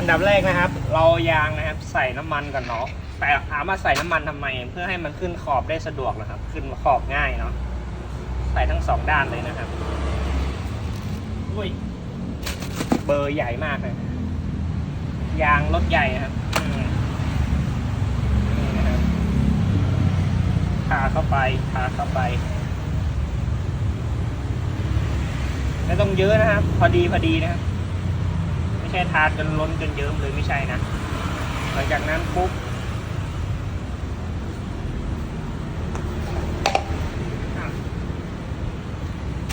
ันดับแรกนะครับ เรายางนะครับใส่น้ำมันก่อนเนาะแต่ถามว่าใส่น้ำมันทำไม เพื่อให้มันขึ้นขอบได้สะดวกนะครับ ขึ้นขอบง่ายเนาะใส่ทั้งสองด้านเลยนะครับอุ้ยเบอร์ใหญ่มากเลยยางรถใหญ่นะครับนี่นะครับทาเข้าไปทาเข้าไปไม่ต้องเยอะนะครับ พอดีพอดีนะครับ ไม่ทาจนล้นจนเยิ้มเลยไม่ใช่นะ หลังจากนั้นปุ๊บ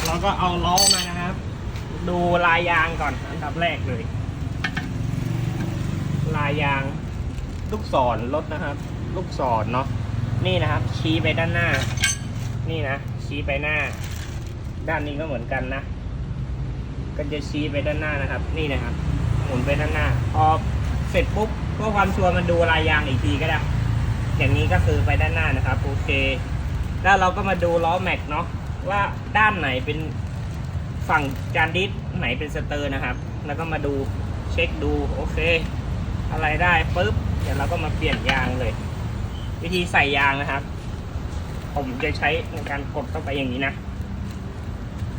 เราก็เอาล้อมานะครับ ดูลายยางก่อนอันดับแรกเลย ลายยางลูกศรรถนะครับ ลูกศรเนาะนี่นะครับ ชี้ไปด้านหน้า นี่นะชี้ไปหน้า ด้านนี้ก็เหมือนกันนะก็จะชี้ไปด้านหน้านะครับ นี่นะครับ หมุนไปด้านหน้า พอเสร็จปุ๊บเพื่อความชัวร์มันดูลายยางอีกทีก็ได้ อย่างนี้ก็คือไปด้านหน้านะครับโอเค แล้วเราก็มาดูล้อแม็กเนาะว่าด้านไหนเป็นฝั่งจานดิสไหนเป็นสเตอร์นะครับ แล้วก็มาดูเช็คดูโอเค อะไรได้ปุ๊บเดี๋ยวเราก็มาเปลี่ยนยางเลย วิธีใส่ยางนะครับ ผมจะใช้ในการกดเข้าไปอย่างนี้นะ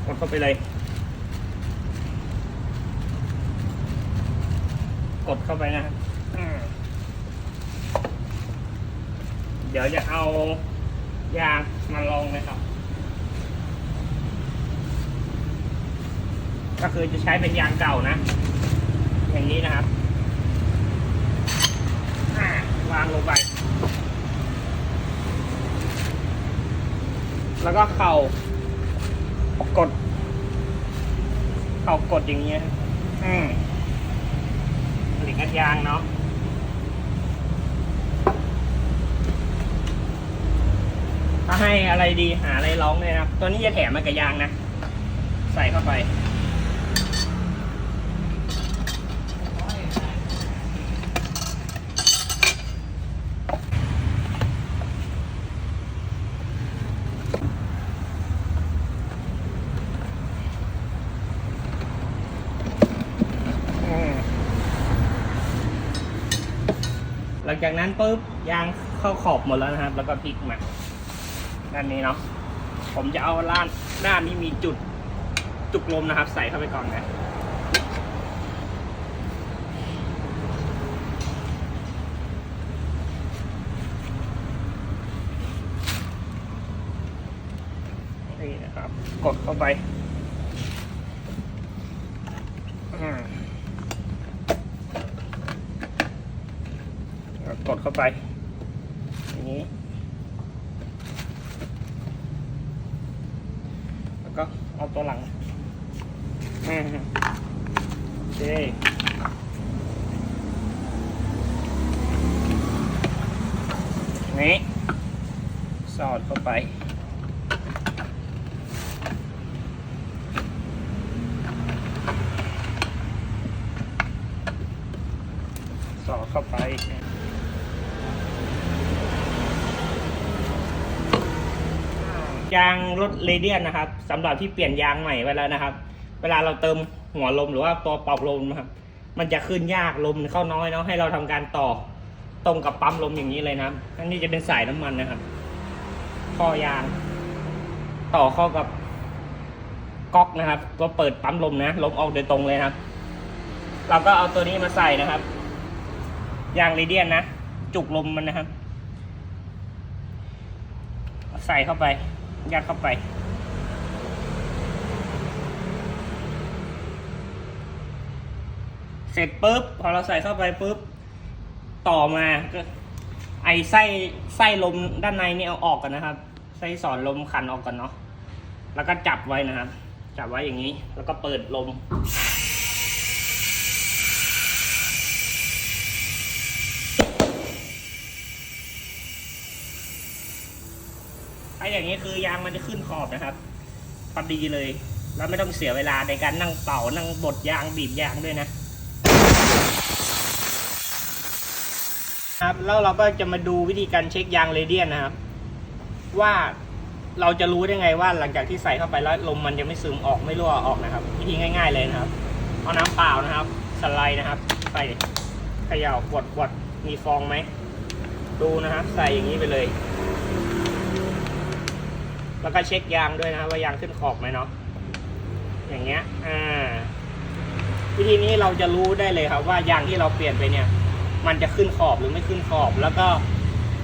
กดเข้าไปเลย กดเข้าไปนะครับเดี๋ยวจะเอายางมาลองนะครับ ก็คือจะใช้เป็นยางเก่านะ อย่างนี้นะครับวางลงไป แล้วก็เข่ากด เข่ากดอย่างนี้อืม เหล็กยางเนาะถ้าให้อะไรดีหาอะไรร้องเลยนะ ตัวนี้จะแถมมากับยางนะ ใส่เข้าไป อืม หลังจากนั้นปุ๊บยางเข้าขอบหมดแล้วนะครับ แล้วก็พลิกมาด้านนี้เนาะผมจะเอาด้านด้านที่มีจุดจุกลมนะครับ ใส่เข้าไปก่อนนะนี่นะครับ กดเข้าไปอืม กดเข้าไปอย่างนี้ แล้วก็เอาตัวหลังโอเคนี้สอดเข้าไปสอดเข้าไป ยางรถเรเดียนนะครับสำหรับที่เปลี่ยนยางใหม่ไว้แล้วนะครับ เวลาเราเติมหัวลมหรือว่าตัวเป่าลมนะครับมันจะขึ้นยากลมเข้าน้อยเนาะให้เราทำการต่อตรงกับปั๊มลมอย่างนี้เลยนะครับอันนี้จะเป็นสายน้ำมันนะครับข้อยาง ต่อเข้ากับก๊อกนะครับตัวเปิดปั๊มลมนะลมออกโดยตรงเลยครับ เราก็เอาตัวนี้มาใส่นะครับยางเรเดียนนะจุกลมมันนะครับ ใส่เข้าไป ยัดเข้าไป เสร็จปุ๊บพอเราใส่เข้าไปปุ๊บ ต่อมาก็ไอไส้ไส้ลมด้านในนี่เอาออกกันนะครับ ไส้สอนลมขันออกก่อนเนาะแล้วก็จับไว้นะครับ จับไว้อย่างนี้ แล้วก็เปิดลม อย่างนี้คือยางมันจะขึ้นขอบนะครับพอดีเลย แล้วไม่ต้องเสียเวลาในการนั่งเป่านั่งบดยางบีบยางด้วยนะครับแล้วเราก็จะมาดูวิธีการเช็คยางเรเดียนนะครับ ว่าเราจะรู้ได้ไงว่าหลังจากที่ใส่เข้าไปแล้วลมมันจะไม่ซึมออกไม่รั่วออกนะครับ วิธีง่ายๆเลยนะครับ เอาน้ำเปล่านะครับ สไลด์นะครับ ใส่เขย่าขวดขวดมีฟองไหมดูนะครับ ใส่อย่างนี้ไปเลย แล้วก็เช็คยางด้วยนะว่ายางขึ้นขอบไหมเนาะอย่างเงี้ยอ่าวิธีนี้เราจะรู้ได้เลยครับว่ายางที่เราเปลี่ยนไปเนี่ย มันจะขึ้นขอบหรือไม่ขึ้นขอบ แล้วก็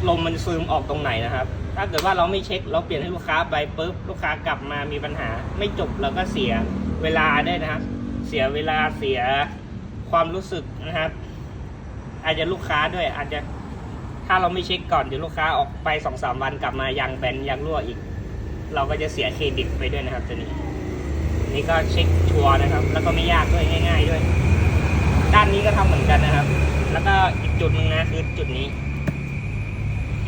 ลมมันซึมออกตรงไหนนะครับ ถ้าเกิดว่าเราไม่เช็คเราเปลี่ยนให้ลูกค้าไปปุ๊บลูกค้ากลับมามีปัญหา ไม่จบเราก็เสียเวลาได้นะครับ เสียเวลาเสียความรู้สึกนะครับ อาจจะลูกค้าด้วยอาจจะถ้าเราไม่เช็คก่อนเดี๋ยวลูกค้าออกไปสองสามวันกลับมายางแบนยางรั่วอีก เราก็จะเสียเครดิตไปด้วยนะครับตัวนี้ นี่ก็เช็คชัวร์นะครับ แล้วก็ไม่ยากด้วยง่าย ๆด้วย ด้านนี้ก็ทำเหมือนกันนะครับ แล้วก็อีกจุดหนึ่งนะคือจุดนี้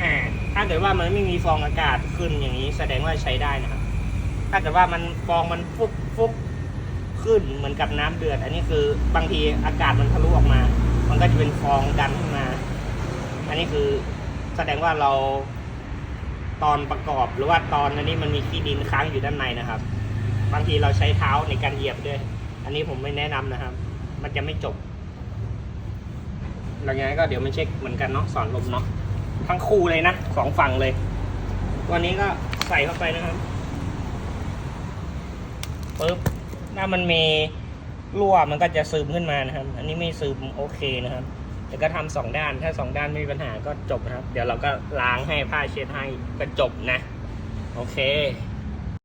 อ่าถ้าเกิดว่ามันไม่มีฟองอากาศขึ้นอย่างนี้แสดงว่าใช้ได้นะครับ ถ้าเกิดว่ามันฟองมันฟุบฟุบขึ้นเหมือนกับน้ำเดือด อันนี้คือบางทีอากาศมันทะลุออกมา มันก็จะเป็นฟองดันขึ้นมา อันนี้คือแสดงว่าเรา ตอนประกอบหรือว่าตอนอันนี้มันมีขี้ดินค้างอยู่ด้านในนะครับ บางทีเราใช้เท้าในการเหยียบด้วย อันนี้ผมไม่แนะนำนะครับ มันจะไม่จบหลังจากนั้นก็เดี๋ยวมันเช็คเหมือนกันเนาะสอนลมเนาะทั้งคู่เลยนะสองฝั่งเลย วันนี้ก็ใส่เข้าไปนะครับปึ๊บถ้ามันมีรั่วมันก็จะซึมขึ้นมานะครับ อันนี้ไม่ซึมโอเคนะครับ แล้วก็ทำสองด้าน ถ้าสองด้านไม่มีปัญหาก็จบนะครับ เดี๋ยวเราก็ล้างให้ผ้าเช็ดให้ก็จบนะ โอเค